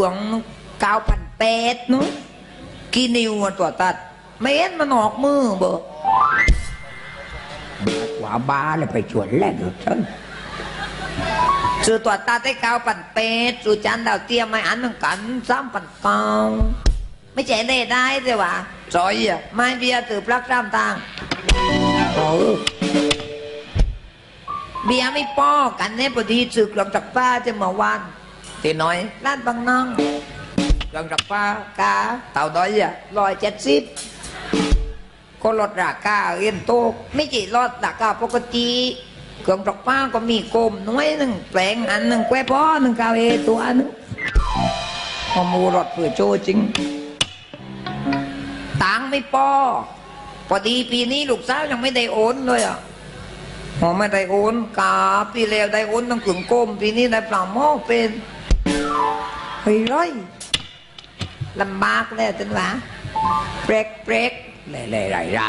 วงเก้าพันแปดเนาะกี่นิ้วอะตัวตัด ไม่เห็นมันออกมือบอขวาบ้าเลยไปชวนแรกอยู่เชิญซื้อตัวตัดได้เก้าพันแปดซื้อจานดาวเทียมไม่อันหนึ่งกันสามพันเก้าไม่ใช่ได้ได้ใช่ปะซอยอะไม่เบียร์ตือปลักสามทางเบียร์ไม่ป้อกันเนี่ยพอดีซื้อกลับจากป้าจะมาวัน ตีน้อยร้านบางน้องกลับจากป้ากาเต่าด้อยอะร้อยเจ็ดสิบก็ลดราคาเอ็นโตกไม่ใช่ลดราคาปกติเครื่องจักรป้าก็มีโกมน้อยหนึ่งแปลงอันหนึ่งแควป้อหนึ่งกาวเอตัวอันหนึงพอมูรถเพื่อโจจริงตังค์ไม่พอพอดีปีนี้ลูกสาวยังไม่ได้โอนเลยอะพอไม่ได้โอนกาปีแล้วได้โอนต้องกึ่งโกมปีนี้ได้ปลาหม้อเป็น เฮ้ยร้อยลำบากแล้วจันหวะเบรกเบรกเล่เล่ไรไร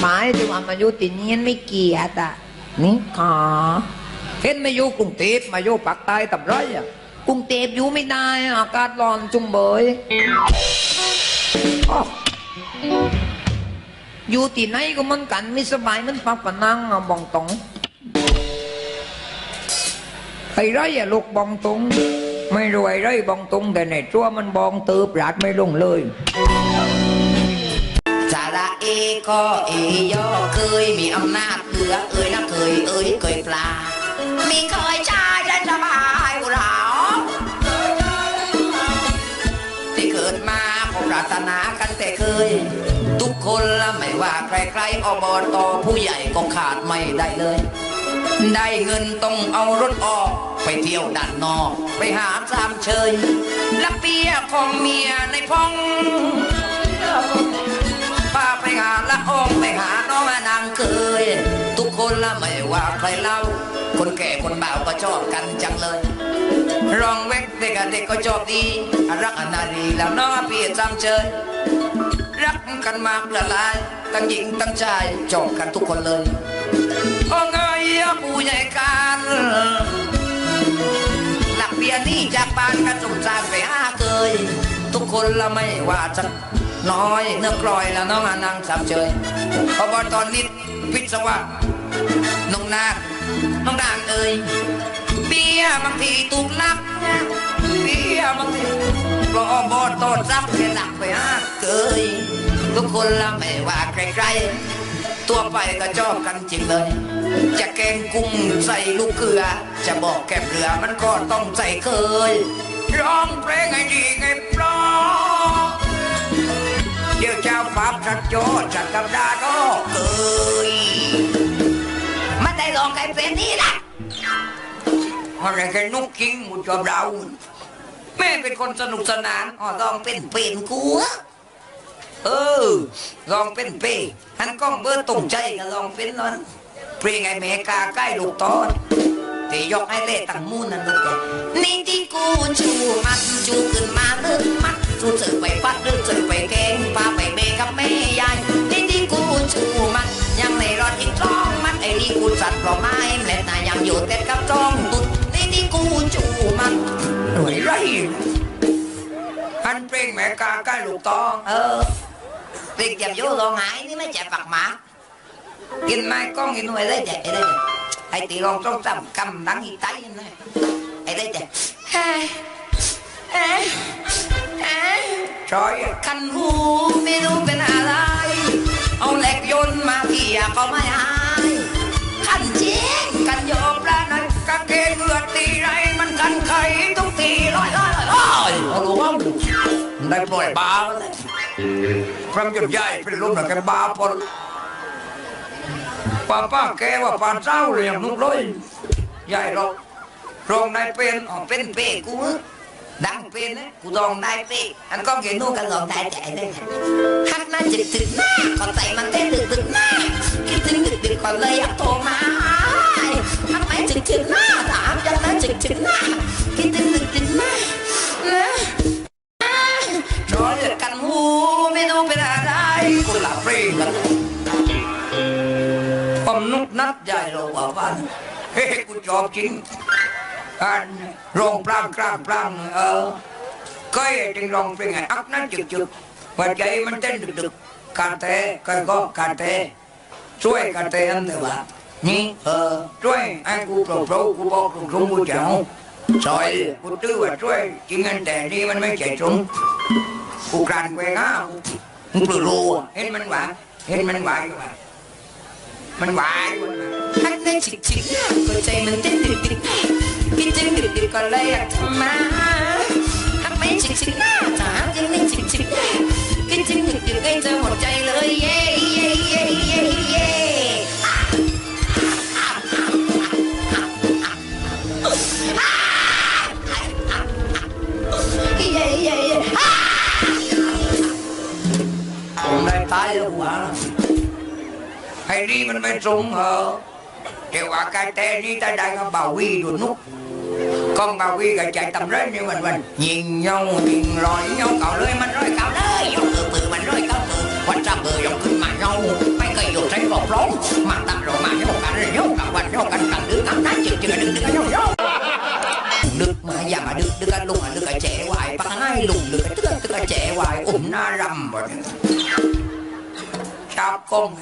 หมายถึงว่ามาอยู่ติเนียนไม่เกียรติอะนี่ขาเห็นมาอยู่กรุงเทพมาอยู่ปากใต้ตับร้อยอะกรุงเทพอยู่ไม่ได้อากาศร้อนจุงเบยอยู่ที่ไหนก็เหมือนกันไม่สบายมันปักปนังอะบองตงไอ้ไรอะลูกบองตง ไม่รวยไรบองตรงแต่ในตัวมันบองตืบราดไม่ลงเลยสาระเอก็เอย่อเคยมีอำนาจเหลือเอ่ยนะเคยเอ่ยเคยปลา มีเคยชายได้สบายกูเหรอที่เกิดมาก็ปรารถนากันแต่เคย ทุกคนละไม่ว่าใครๆอบตผู้ใหญ่ก็ขาดไม่ได้เลย ได้เงินต้องเอารถออก ไปเที่ยวด้านนอก ไปหาสามเชยลักเปียของเมียในพ้องป้าไปหาละองไปหาน้องนางเคย ทุกคนละไม่ว่าใครเล่า คนแก่คนบ่าวก็ชอบกันจังเลย รองเวกเด็กกับเด็กก็ชอบดี รักอนารีแล้วน้องพี่จำเจยรักกันมากละลาย ตั้งหญิงตั้งชายชอบกันทุกคนเลย ทุกคนละไม่ว่าจะน้อยเนื้อกลอยแล้วน้องอนังสามเชยพอบอตอนนิดวิศวะน้องนาคน้องนางเอ่ยเบี้ยบางทีตุกลักเบี้ยบางทีก็บอตอนซับเป็นหลักไปหาเคยทุกคนละไม่ว่าใครๆตัวไปก็ชอบกันจริงเลย จะแกงกุ้งใส่ลูกเกลือ จะบอกแกบเรือมันก็ต้องใส่เคย ร้องเพลงให้ดีไงเพราะเดี๋ยวเจ้าภาพจัดโจจัดกับดาก็เกยมันได้ลองใครเป็นนี่ละอะไรกันนุกกิ้งหมุดจอบเราแม่เป็นคนสนุกสนานอ๋อลองเป็นเป็นกูเออลองเป็นเป้หันกล้องเบอร์ตรงใจก็ลองเป็นนอนเพลงไอ้เมกาใกล้ลูกตอน ที่ยกให้เล่ตั้งมูนนั่นลูกแกนี่ที่กูชูมันชูขึ้นมาลึกมัดรู้สึกไปปัดรู้สึกไปแกงพาไปเบกับแม่ยายนี่ที่กูชูมันยังในรอดอีกสองมันไอ้นี่กูสัตว์เพราะไม้แม่ตายั งอยู่แต่กับจ้องตุดนี่ที่กูชูมันหน่วยไรหันเพลงแม่กาใกล้ลูกตองเออ việc dầm vô lon hải nếu mấy chạy phạt mã kinh mai con gì nuôi đấy chạy đây hãy tì lon trong tầm cầm đắng gì tay này hãy đây chạy hai trời ơi, khăn hu mi lu bên hà lai ông lẹt yôn mà kìa có mai ai khăn chết khăn vô ra này các kê ngựa tì ray มันกันไข่ทุกทีร้อยร้อยร้อยเอารู้ว่าได้ปล่อยบ้าแล้วครั้งจนใหญ่เป็นลมหนักแกบาปน ป้าป้าแกว่าป้าเจ้าเรียงนุกเลยใหญ่หรอกรองได้เป็นอ๋อเป็นเป้กูดังเป็นนะกูลองได้เป้อันก็เกนู่กันหลองได้ใจได้ฮักน่าจิตถึงหน้าขอใจมันเต้นดึกดึกหน้าคิดถึงดึกดึกก่อนเลยอยากโทรมาทำไมจึงถึงหน้าถามจังนะจึงถึงหน้าคิดถึงดึกดึกหน้าร้อยกันหูไม่รู้เป็นอะไรกูหลับเร่งกัน ใหญ่เราว่าวันเฮ้กูจอบจริงอันรองปลางกลางปลางเออก็จึงลองเป็นไงอักนั้นจึกจึกหัวใจมันเต้นดึกดึกการเตะก็ก็การเตะช่วยการเตะนั่นเถอะวะนี่เออช่วยไอ้กูโปรโปรกูบอกตรงๆกูจะเอาซอยกูตื้อว่าช่วยจริงกันแต่นี่มันไม่ใช่ตรงกูกรานแกงอ้าวมึงปลื้รู้เห็นมันหวานเห็นมันหวานอยู่อะมันหวาน ฮักเด้ชิกชิกหัวใจมันเต้นดึกดึกคิดจึงดึกดึกก็เลยอยากทำมาฮักไม่ชิกชิกถาจริงไม่ชิกชิกคิดจึงดึกดึกก็จะหมดใจเลยเย้เย้เย้เย้เย้ตายแล้วหัวให้รีมันไม่ตงเหรอ kêu wa cái đi tới đây có bà huy đùa nút. Con bà huy gà chạy tầm rết như mình mình nhìn nhau nhìn rồi nhau cậu lưới mình rồi cậu đấy dòng cự bự mình rồi cậu bự quanh ra bự dòng cự mà nhau, mấy cây dột tránh một lón. Mà tầm rồi mà nhau cả rồi nhau cả quanh nhau cánh cầm đứa cắm tán chừng chừng, đừng đừng nhau nhau được mà già mà được được luôn mà được cả trẻ hoài, bắt hai lùng được tức tức trẻ hoài. Ủng na rầm rồi tao con.